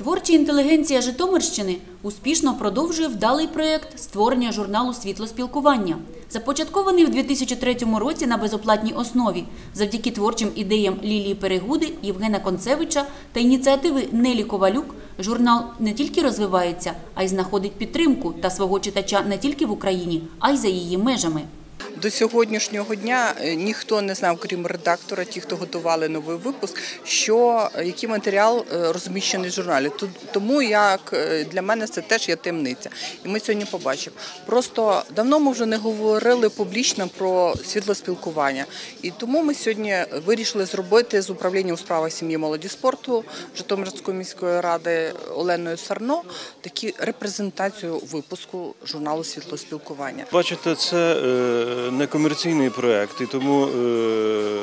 Творча інтелігенція Житомирщини успішно продовжує вдалий проєкт створення журналу Світлоспілкування, започаткований в 2003 році на безоплатній основі, завдяки творчим ідеям Лілії Перегуди, Євгена Концевича та ініціативи Нелі Ковалюк. Журнал не тільки розвивається, а й знаходить підтримку та свого читача не тільки в Україні, а й за її межами. До сьогоднішнього дня е, ніхто не знав, крім редактора, ті, хто готували новий випуск, що е, який матеріал е, розміщений в журналі. Тому як для мене це теж є таємниця. І ми сьогодні побачимо. Просто давно ми вже не говорили публічно про світлоспілкування. І тому ми сьогодні вирішили зробити з управлінням у справах сім'ї молоді спорту Житомирської міської ради Оленою Сарно такі репрезентацію випуску журналу світлоспілкування. Бачите, це некомерційний проєкт, і тому е,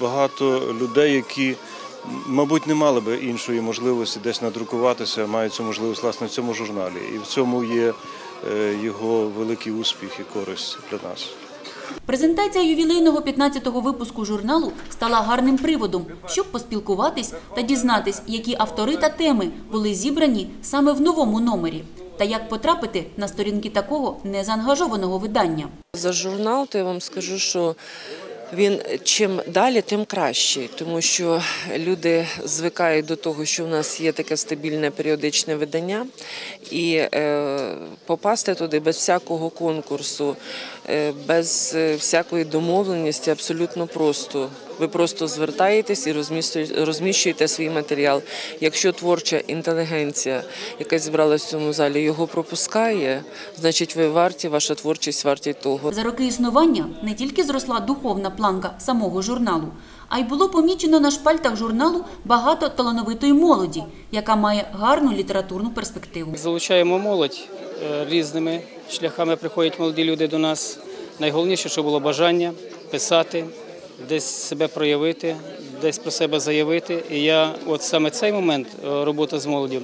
багато людей, які, мабуть, не мали би іншої можливості десь надрукуватися, мають цю можливість власне в цьому журналі. І в цьому є е, його великий успіх і користь для нас. Презентація ювілейного 15-го випуску журналу стала гарним приводом, щоб поспілкуватись та дізнатись, які автори та теми були зібрані саме в новому номері, та як потрапити на сторінки такого незаангажованого видання. За журнал, то я вам скажу, що він чим далі, тим кращий, тому що люди звикають до того, що в нас є таке стабільне періодичне видання, і е, попасти туди без всякого конкурсу, е, без е, всякої домовленості абсолютно просто. Ви просто звертаєтесь і розміщуєте- розміщуєте свій матеріал. Якщо творча інтелігенція, яка зібралася в цьому залі, його пропускає, значить ви варті, ваша творчість варті того. За роки існування не тільки зросла духовна планка самого журналу, а й було помічено на шпальтах журналу багато талановитої молоді, яка має гарну літературну перспективу. Залучаємо молодь е, різними шляхами. Приходять молоді люди до нас. Найголовніше, щоб було бажання писати, десь себе проявити, десь про себе заявити. І я, от саме цей момент робота з молоддю,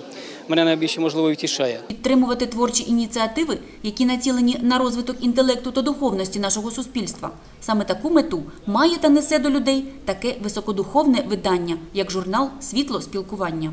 мене найбільше можливо втішає. Підтримувати творчі ініціативи, які націлені на розвиток інтелекту та духовності нашого суспільства. Саме таку мету має та несе до людей таке високодуховне видання, як журнал Світло спілкування.